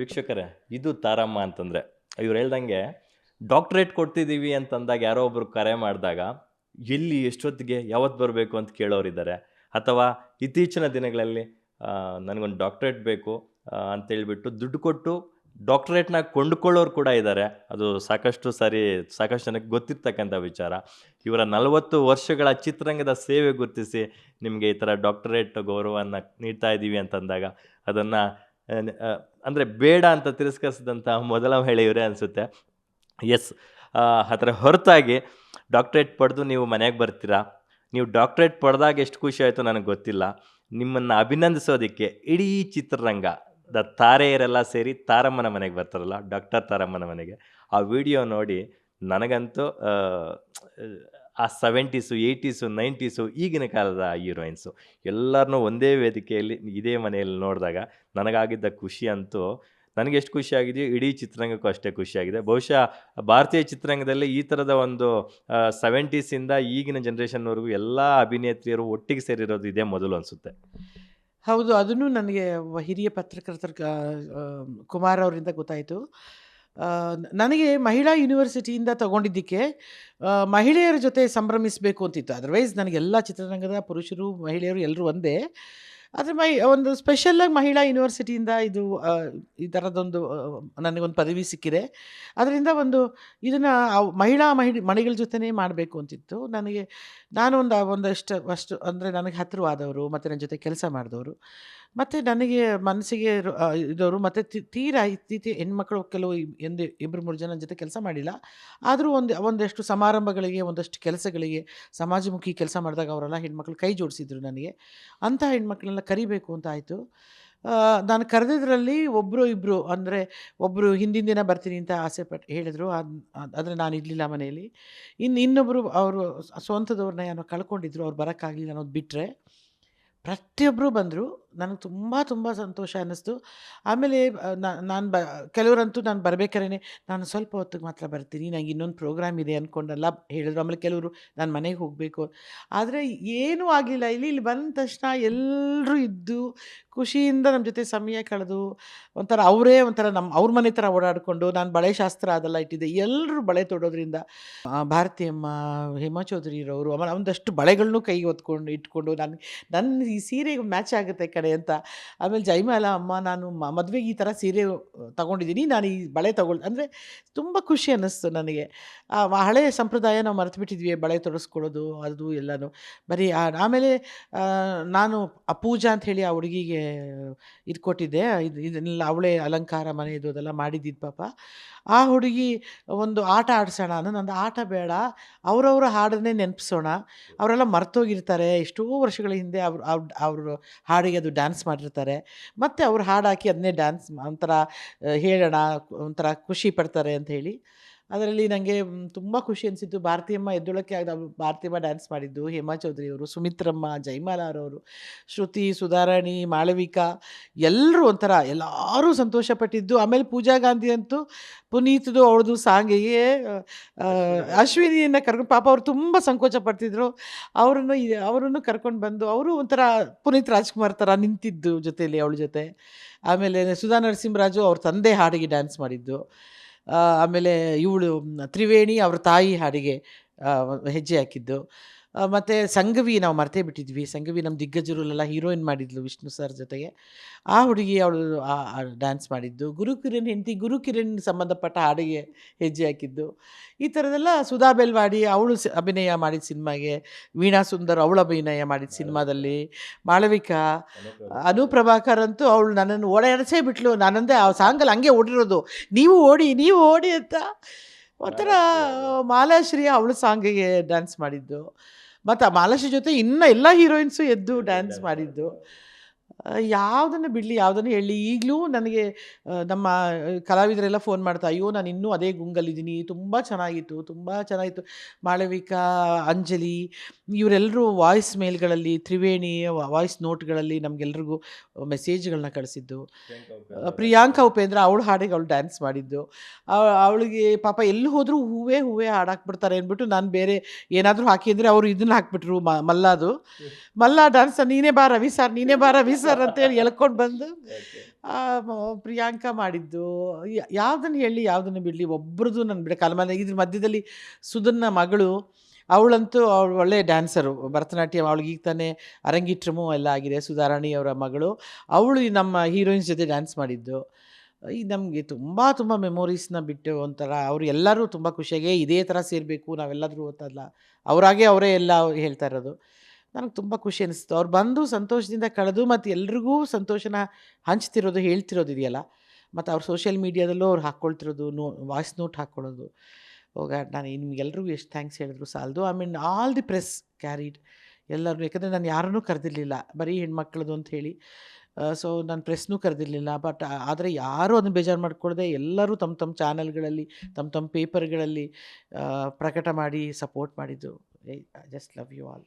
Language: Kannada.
ವೀಕ್ಷಕರೇ, ಇದು ತಾರಮ್ಮ ಅಂತಂದರೆ. ಇವ್ರು ಹೇಳ್ದಂಗೆ, ಡಾಕ್ಟ್ರೇಟ್ ಕೊಡ್ತಿದ್ದೀವಿ ಅಂತಂದಾಗ ಯಾರೋ ಒಬ್ಬರು ಕರೆ ಮಾಡಿದಾಗ, ಎಲ್ಲಿ ಎಷ್ಟೊತ್ತಿಗೆ ಯಾವತ್ತು ಬರಬೇಕು ಅಂತ ಕೇಳೋರಿದ್ದಾರೆ ಅಥವಾ ಇತ್ತೀಚಿನ ದಿನಗಳಲ್ಲಿ ನನಗೊಂದು ಡಾಕ್ಟ್ರೇಟ್ ಬೇಕು ಅಂತೇಳ್ಬಿಟ್ಟು ದುಡ್ಡು ಕೊಟ್ಟು ಡಾಕ್ಟ್ರೇಟ್ನ ಕೊಂಡುಕೊಳ್ಳೋರು ಕೂಡ ಇದ್ದಾರೆ ಅದು ಸಾಕಷ್ಟು ಸಾರಿ, ಸಾಕಷ್ಟು ಜನಕ್ಕೆ ಗೊತ್ತಿರ್ತಕ್ಕಂಥ ವಿಚಾರ. ಇವರ ನಲವತ್ತು ವರ್ಷಗಳ ಚಿತ್ರರಂಗದ ಸೇವೆ ಗುರುತಿಸಿ ನಿಮಗೆ ಈ ಥರ ಡಾಕ್ಟರೇಟ್ ಗೌರವವನ್ನು ನೀಡ್ತಾ ಇದ್ದೀವಿ ಅಂತಂದಾಗ, ಅದನ್ನು ಅಂದರೆ ಬೇಡ ಅಂತ ತಿರಸ್ಕರಿಸಿದಂಥ ಮೊದಲ ಮಹಿಳೆ ಇವರೇ ಅನಿಸುತ್ತೆ ಎಸ್ ಅದರ ಹೊರತಾಗಿ ಡಾಕ್ಟ್ರೇಟ್ ಪಡೆದು ನೀವು ಮನೆಗೆ ಬರ್ತೀರಾ? ನೀವು ಡಾಕ್ಟ್ರೇಟ್ ಪಡೆದಾಗ ಎಷ್ಟು ಖುಷಿ ಆಯಿತು ನನಗೆ ಗೊತ್ತಿಲ್ಲ. ನಿಮ್ಮನ್ನು ಅಭಿನಂದಿಸೋದಕ್ಕೆ ಇಡೀ ಚಿತ್ರರಂಗ, ದ ತಾರೆಯರೆಲ್ಲ ಸೇರಿ ತಾರಮ್ಮನ ಮನೆಗೆ ಬರ್ತಾರಲ್ಲ ಡಾಕ್ಟರ್ ತಾರಮ್ಮನ ಮನೆಗೆ. ಆ ವಿಡಿಯೋ ನೋಡಿ ನನಗಂತೂ ಆ, ಸೆವೆಂಟೀಸು ಏಯ್ಟೀಸು ನೈಂಟೀಸು ಈಗಿನ ಕಾಲದ ಹೀರೋಯಿನ್ಸು ಎಲ್ಲರನ್ನೂ ಒಂದೇ ವೇದಿಕೆಯಲ್ಲಿ ಇದೇ ಮನೆಯಲ್ಲಿ ನೋಡಿದಾಗ ನನಗಾಗಿದ್ದ ಖುಷಿ ಅಂತೂ ನನಗೆ ಎಷ್ಟು ಖುಷಿಯಾಗಿದೆಯೋ ಇಡೀ ಚಿತ್ರರಂಗಕ್ಕೂ ಅಷ್ಟೇ ಖುಷಿಯಾಗಿದೆ ಬಹುಶಃ ಭಾರತೀಯ ಚಿತ್ರರಂಗದಲ್ಲಿ ಈ ಥರದ ಒಂದು ಸೆವೆಂಟೀಸಿಂದ ಈಗಿನ ಜನ್ರೇಷನ್ವರೆಗೂ ಎಲ್ಲ ಅಭಿನೇತ್ರಿಯರು ಒಟ್ಟಿಗೆ ಸೇರಿರೋದು ಇದೇ ಮೊದಲು ಅನಿಸುತ್ತೆ. ಹೌದು ಅದನ್ನು ನನಗೆ ಹಿರಿಯ ಪತ್ರಕರ್ತರ ಕುಮಾರ್ ಅವರಿಂದ ಗೊತ್ತಾಯಿತು. ನನಗೆ ಮಹಿಳಾ ಯೂನಿವರ್ಸಿಟಿಯಿಂದ ತಗೊಂಡಿದ್ದಕ್ಕೆ ಮಹಿಳೆಯರ ಜೊತೆ ಸಂಭ್ರಮಿಸಬೇಕು ಅಂತಿತ್ತು. ಅದರ್ವೈಸ್ ನನಗೆಲ್ಲ ಚಿತ್ರರಂಗದ ಪುರುಷರು, ಮಹಿಳೆಯರು ಎಲ್ಲರೂ ಒಂದೇ. ಆದರೆ ಮೈ, ಒಂದು ಸ್ಪೆಷಲ್ಲಾಗಿ ಮಹಿಳಾ ಯೂನಿವರ್ಸಿಟಿಯಿಂದ ಇದು ಈ ಥರದೊಂದು ನನಗೊಂದು ಪದವಿ ಸಿಕ್ಕಿದೆ. ಅದರಿಂದ ಒಂದು ಇದನ್ನು ಮಹಿಳಾ ಮಹಿಳೆ ಮಣಿಗಳ ಜೊತೆನೇ ಮಾಡಬೇಕು ಅಂತಿತ್ತು. ನನಗೆ ನಾನು ಒಂದು ಒಂದಷ್ಟು, ಅಷ್ಟು ಅಂದರೆ ನನಗೆ ಹತ್ತಿರವಾದವರು ಮತ್ತು ನನ್ನ ಜೊತೆ ಕೆಲಸ ಮಾಡಿದವರು. ಮತ್ತು ನನಗೆ ಮನಸ್ಸಿಗೆ ಇದ್ದವರು ಮತ್ತು ತೀರಾ ಇತ್ತೀಚೆ ಹೆಣ್ಮಕ್ಳು ಕೆಲವು ಎಂದು ಇಬ್ಬರು ಮೂರು ಜನ ಜೊತೆ ಕೆಲಸ ಮಾಡಿಲ್ಲ. ಆದರೂ ಒಂದು, ಒಂದಷ್ಟು ಸಮಾರಂಭಗಳಿಗೆ, ಒಂದಷ್ಟು ಕೆಲಸಗಳಿಗೆ, ಸಮಾಜಮುಖಿ ಕೆಲಸ ಮಾಡಿದಾಗ ಅವರೆಲ್ಲ ಹೆಣ್ಮಕ್ಳು ಕೈ ಜೋಡಿಸಿದ್ರು ನನಗೆ. ಅಂಥ ಹೆಣ್ಮಕ್ಳನ್ನೆಲ್ಲ ಕರಿಬೇಕು ಅಂತ ಆಯಿತು. ನಾನು ಕರೆದಿದ್ರಲ್ಲಿ ಒಬ್ಬರು ಇಬ್ಬರು ಅಂದರೆ ಒಬ್ಬರು ಹಿಂದಿನ ದಿನ ಬರ್ತೀನಿ ಅಂತ ಆಸೆ ಪಟ್ಟು ಹೇಳಿದರು. ಆದರೆ ನಾನು ಇರಲಿಲ್ಲ ಮನೆಯಲ್ಲಿ. ಇನ್ನು ಇನ್ನೊಬ್ಬರು ಅವರು ಸ್ವಂತದವ್ರನ್ನ ಏನೋ ಕಳ್ಕೊಂಡಿದ್ರು. ಅವ್ರು ಬರೋಕ್ಕಾಗಲಿಲ್ಲ ಅನ್ನೋದು ಬಿಟ್ಟರೆ ಪ್ರತಿಯೊಬ್ಬರು ಬಂದರು. ನನಗೆ ತುಂಬ ತುಂಬ ಸಂತೋಷ ಅನ್ನಿಸ್ತು. ಆಮೇಲೆ ನಾನು ಬ, ಕೆಲವರಂತೂ ನಾನು ಬರ್ಬೇಕಾದ್ರೆ ನಾನು ಸ್ವಲ್ಪ ಹೊತ್ತಿಗೆ ಮಾತ್ರ ಬರ್ತೀನಿ, ನಂಗೆ ಇನ್ನೊಂದು ಪ್ರೋಗ್ರಾಮ್ ಇದೆ ಅಂದ್ಕೊಂಡಲ್ಲ ಹೇಳಿದ್ರು. ಆಮೇಲೆ ಕೆಲವರು, ನಾನು ಮನೆಗೆ ಹೋಗಬೇಕು. ಆದರೆ ಏನೂ ಆಗಲಿಲ್ಲ ಇಲ್ಲಿ ಇಲ್ಲಿ ಬಂದ ತಕ್ಷಣ ಎಲ್ಲರೂ ಇದ್ದು, ಖುಷಿಯಿಂದ ನಮ್ಮ ಜೊತೆ ಸಮಯ ಕಳೆದು, ಒಂಥರ ಅವರೇ ಒಂಥರ ನಮ್ಮ ಅವ್ರ ಮನೆ ಥರ ಓಡಾಡಿಕೊಂಡು, ನಾನು ಬಳೆ ಶಾಸ್ತ್ರ ಅದೆಲ್ಲ ಇಟ್ಟಿದ್ದೆ. ಎಲ್ಲರೂ ಬಳೆ ತೊಡೋದ್ರಿಂದ ಭಾರತೀಯಮ್ಮ ಭಾರತಿಯಮ್ಮ ಹೇಮಾ ಚೌಧರಿರವರು ಆಮೇಲೆ ಒಂದಷ್ಟು ಬಳೆಗಳನ್ನೂ ಕೈಗೆ ಹೊತ್ಕೊಂಡು ಇಟ್ಕೊಂಡು, ನಾನು ನನ್ನ ಈ ಸೀರೆಗೆ ಮ್ಯಾಚ್ ಆಗುತ್ತೆ ಕಡೆ ಅಂತ. ಆಮೇಲೆ ಜೈಮಾಲ ಅಮ್ಮ, ನಾನು ಮದುವೆಗೆ ಈ ಥರ ಸೀರೆ ತಗೊಂಡಿದ್ದೀನಿ. ನಾನು ಈ ಬಳೆ ತೊಗೊಳ್, ಅಂದರೆ ತುಂಬ ಖುಷಿ ಅನ್ನಿಸ್ತು ನನಗೆ. ಆ ಹಳೆಯ ಸಂಪ್ರದಾಯ ನಾವು ಮರೆತು ಬಿಟ್ಟಿದ್ವಿ ಬಳೆ ತೊಡಸ್ಕೊಳ್ಳೋದು, ಅದು ಎಲ್ಲನೂ. ಬರೀ ಆಮೇಲೆ ನಾನು ಆ ಪೂಜಾ ಅಂತ ಹೇಳಿ ಆ ಹುಡುಗಿಗೆ ಇದು ಕೊಟ್ಟಿದ್ದೆ ಇದು, ಇದನ್ನೆಲ್ಲ ಅವಳೇ ಅಲಂಕಾರ ಮನೆಯದು ಅದೆಲ್ಲ ಮಾಡಿದ್ದಿದ್ದು ಪಾಪ. ಆ ಹುಡುಗಿ ಒಂದು ಆಟ ಆಡಿಸೋಣ ಅನ್ನೋ ನಂದು ಆಟ ಬೇಡ, ಅವರವರ ಹಾಡನ್ನೇ ನೆನಪಿಸೋಣ. ಅವರೆಲ್ಲ ಮರ್ತೋಗಿರ್ತಾರೆ. ಎಷ್ಟೋ ವರ್ಷಗಳ ಹಿಂದೆ ಅವ್ರು, ಅವ್ರ, ಅವರು ಹಾಡಿಗೆ ಅದು ಡ್ಯಾನ್ಸ್ ಮಾಡಿರ್ತಾರೆ. ಮತ್ತು ಅವ್ರು ಹಾಡಾಕಿ ಅದನ್ನೇ ಡ್ಯಾನ್ಸ್ ಒಂಥರ ಹೇಳೋಣ ಒಂಥರ ಖುಷಿ ಪಡ್ತಾರೆ ಅಂತ ಹೇಳಿ. ಅದರಲ್ಲಿ ನನಗೆ ತುಂಬ ಖುಷಿ ಅನಿಸಿತ್ತು. ಭಾರತೀಯಮ್ಮ ಎದ್ದೊಳಕ್ಕೆ ಆಗ ಭಾರತೀಯಮ್ಮ ಡ್ಯಾನ್ಸ್ ಮಾಡಿದ್ದು ಹೇಮಾ ಚೌಧರಿ ಅವರು ಸುಮಿತ್ರಮ್ಮ ಜೈಮಾಲ ಅವರು ಶ್ರುತಿ ಸುಧಾರಾಣಿ ಮಾಳವಿಕಾ ಎಲ್ಲರೂ ಒಂಥರ ಎಲ್ಲರೂ ಸಂತೋಷಪಟ್ಟಿದ್ದು. ಆಮೇಲೆ ಪೂಜಾ ಗಾಂಧಿ ಅಂತೂ ಪುನೀತ್ದು ಅವಳದು ಸಾಂಗಿಗೆ ಅಶ್ವಿನಿಯನ್ನು ಕರ್ಕೊಂಡು ಪಾಪ ಅವರು ತುಂಬ ಸಂಕೋಚ ಪಡ್ತಿದ್ರು. ಅವರನ್ನು ಅವರನ್ನು ಕರ್ಕೊಂಡು ಬಂದು ಅವರು ಒಂಥರ ಪುನೀತ್ ರಾಜ್ಕುಮಾರ್ ಥರ ನಿಂತಿದ್ದು ಜೊತೆಯಲ್ಲಿ ಅವಳ ಜೊತೆ. ಆಮೇಲೆ ಸುಧಾ ನರಸಿಂಹರಾಜು ಅವ್ರ ತಂದೆ ಹಾಡಿಗೆ ಡ್ಯಾನ್ಸ್ ಮಾಡಿದ್ದು. ಆಮೇಲೆ ಇವಳು ತ್ರಿವೇಣಿ ಅವ್ರ ತಾಯಿ ಹಾಡಿಗೆ ಹೆಜ್ಜೆ ಹಾಕಿದ್ದು. ಮತ್ತೆ ಸಂಗವಿ ನಾವು ಮರ್ತೇ ಬಿಟ್ಟಿದ್ವಿ. ಸಂಗವಿ ನಮ್ಮ ದಿಗ್ಗಜರಲ್ಲೆಲ್ಲ ಹೀರೋಯಿನ್ ಮಾಡಿದ್ಲು ವಿಷ್ಣು ಸರ್ ಜೊತೆಗೆ. ಆ ಹುಡುಗಿ ಅವಳು ಡ್ಯಾನ್ಸ್ ಮಾಡಿದ್ದು. ಗುರು ಕಿರಣ್, ಹೆಂಡತಿ ಗುರು ಕಿರಣ್ ಸಂಬಂಧಪಟ್ಟ ಹಾಡಿಗೆ ಹೆಜ್ಜೆ ಹಾಕಿದ್ದು. ಈ ಥರದೆಲ್ಲ ಸುಧಾ ಬೆಲ್ವಾಡಿ ಅವಳು ಅಭಿನಯ ಮಾಡಿದ ಸಿನಿಮಾಗೆ, ವೀಣಾ ಸುಂದರ್ ಅವಳು ಅಭಿನಯ ಮಾಡಿದ ಸಿನಿಮಾದಲ್ಲಿ, ಮಾಳವಿಕಾ, ಅನು ಪ್ರಭಾಕರ್ ಅಂತೂ ಅವಳು ನನ್ನನ್ನು ಓಡಾಡಿಸೇ ಬಿಟ್ಲು. ನಾನಂದೇ ಆ ಸಾಂಗಲ್ಲಿ ಹಂಗೆ ಓಡಿರೋದು. ನೀವು ಓಡಿ ನೀವು ಓಡಿ ಅಂತ. ಒಂಥರ ಮಾಲಾಶ್ರೀ ಅವಳು ಸಾಂಗಿಗೆ ಡ್ಯಾನ್ಸ್ ಮಾಡಿದ್ದು. ಮತ್ತು ಆ ಮಾಲಾಶ್ರೀ ಜೊತೆ ಇನ್ನೂ ಎಲ್ಲ ಹೀರೋಯಿನ್ಸು ಎದ್ದು ಡ್ಯಾನ್ಸ್ ಮಾಡಿದ್ದು. ಯಾವುದನ್ನು ಬಿಡಲಿ ಯಾವುದನ್ನು ಹೇಳಿ. ಈಗಲೂ ನನಗೆ ನಮ್ಮ ಕಲಾವಿದರೆಲ್ಲ ಫೋನ್ ಮಾಡ್ತಾ ಅಯ್ಯೋ ನಾನು ಇನ್ನೂ ಅದೇ ಗುಂಗಲ್ಲಿದ್ದೀನಿ. ತುಂಬ ಚೆನ್ನಾಗಿತ್ತು ತುಂಬ ಚೆನ್ನಾಗಿತ್ತು. ಮಾಳವಿಕಾ ಅಂಜಲಿ ಇವರೆಲ್ಲರೂ ವಾಯ್ಸ್ ಮೇಲ್ಗಳಲ್ಲಿ ತ್ರಿವೇಣಿ ವಾಯ್ಸ್ ನೋಟ್ಗಳಲ್ಲಿ ನಮಗೆಲ್ರಿಗೂ ಮೆಸೇಜ್ಗಳನ್ನ ಕಳಿಸಿದ್ದು. ಪ್ರಿಯಾಂಕಾ ಉಪೇಂದ್ರ ಅವಳು ಹಾಡಿಗೆ ಅವಳು ಡ್ಯಾನ್ಸ್ ಮಾಡಿದ್ದು. ಅವ- ಅವಳಿಗೆ ಪಾಪ ಎಲ್ಲಿ ಹೋದರೂ ಹೂವೇ ಹೂವೇ ಹಾಡಾಕ್ಬಿಡ್ತಾರೆ ಅಂದ್ಬಿಟ್ಟು ನಾನು ಬೇರೆ ಏನಾದರೂ ಹಾಕಿದರೆ ಅವರು ಇದನ್ನ ಹಾಕ್ಬಿಟ್ರು ಮ ಮಲ್ಲಾದು. ಮಲ್ಲ ಡ್ಯಾನ್ಸ್ ನೀನೇ ಬಾ ರವಿ ಸರ್ ನೀನೇ ಬಾ ರವಿ ಸರ್ ಅಂತೇಳಿ ಎಳ್ಕೊಂಡು ಬಂದು ಪ್ರಿಯಾಂಕಾ ಮಾಡಿದ್ದು. ಯಾವುದನ್ನು ಹೇಳಿ ಯಾವುದನ್ನು ಬಿಡಲಿ? ಒಬ್ರದ್ದು ನನ್ನ ಬಿಡ ಕಾಲಮಾನ ಇದ್ರ ಮಧ್ಯದಲ್ಲಿ ಸುಧನ್ನ ಮಗಳು ಅವಳಂತೂ ಅವಳು ಒಳ್ಳೆ ಡ್ಯಾನ್ಸರು ಭರತನಾಟ್ಯ ಅವಳಿಗೆ ಈಗ ತಾನೇ ಅರಂಗಿಟ್ರಮು ಎಲ್ಲ ಆಗಿದೆ ಸುಧಾರಾಣಿ ಅವರ ಮಗಳು. ಅವಳು ನಮ್ಮ ಹೀರೋಯಿನ್ಸ್ ಜೊತೆ ಡ್ಯಾನ್ಸ್ ಮಾಡಿದ್ದು. ಈ ನಮಗೆ ತುಂಬ ತುಂಬ ಮೆಮೊರೀಸ್ನ ಬಿಟ್ಟು ಒಂಥರ ಅವರು ಎಲ್ಲರೂ ತುಂಬ ಖುಷಿಯಾಗಿ ಇದೇ ಥರ ಸೇರಬೇಕು ನಾವೆಲ್ಲಾದರೂ ಓದ್ತಲ್ಲ ಅವರಾಗೆ ಅವರೇ ಎಲ್ಲ ಹೇಳ್ತಾ ಇರೋದು. ನನಗೆ ತುಂಬ ಖುಷಿ ಅನಿಸ್ತು. ಅವ್ರು ಬಂದು ಸಂತೋಷದಿಂದ ಕಳೆದು ಮತ್ತು ಎಲ್ರಿಗೂ ಸಂತೋಷನ ಹಂಚ್ತಿರೋದು, ಹೇಳ್ತಿರೋದು ಇದೆಯಲ್ಲ. ಮತ್ತು ಅವ್ರು ಸೋಷಿಯಲ್ ಮೀಡಿಯಾದಲ್ಲೂ ಅವ್ರು ಹಾಕ್ಕೊಳ್ತಿರೋದು ನೋ ವಾಯ್ಸ್ ನೋಟ್ ಹಾಕ್ಕೊಳ್ಳೋದು ಹೋಗ, ನಾನು ನಿಮ್ಗೆಲ್ರಿಗೂ ಎಷ್ಟು ಥ್ಯಾಂಕ್ಸ್ ಹೇಳಿದ್ರು ಸಾಲದು. I mean all the press carried ಎಲ್ಲರೂ ಯಾಕಂದರೆ ನಾನು ಯಾರನ್ನೂ ಕರೆದಿರಲಿಲ್ಲ. ಬರೀ ಹೆಣ್ಮಕ್ಳದು ಅಂತ ಹೇಳಿ. ಸೊ ನಾನು ಪ್ರೆಸ್ನೂ ಕರೆದಿರಲಿಲ್ಲ. ಬಟ್ ಆದರೆ ಯಾರೂ ಅದನ್ನು ಬೇಜಾರು ಮಾಡಿಕೊಳ್ಳದೆ ಎಲ್ಲರೂ ತಮ್ಮ ತಮ್ಮ ಚಾನಲ್ಗಳಲ್ಲಿ ತಮ್ಮ ತಮ್ಮ ಪೇಪರ್ಗಳಲ್ಲಿ ಪ್ರಕಟ ಮಾಡಿ ಸಪೋರ್ಟ್ ಮಾಡಿದ್ದು. Just love you all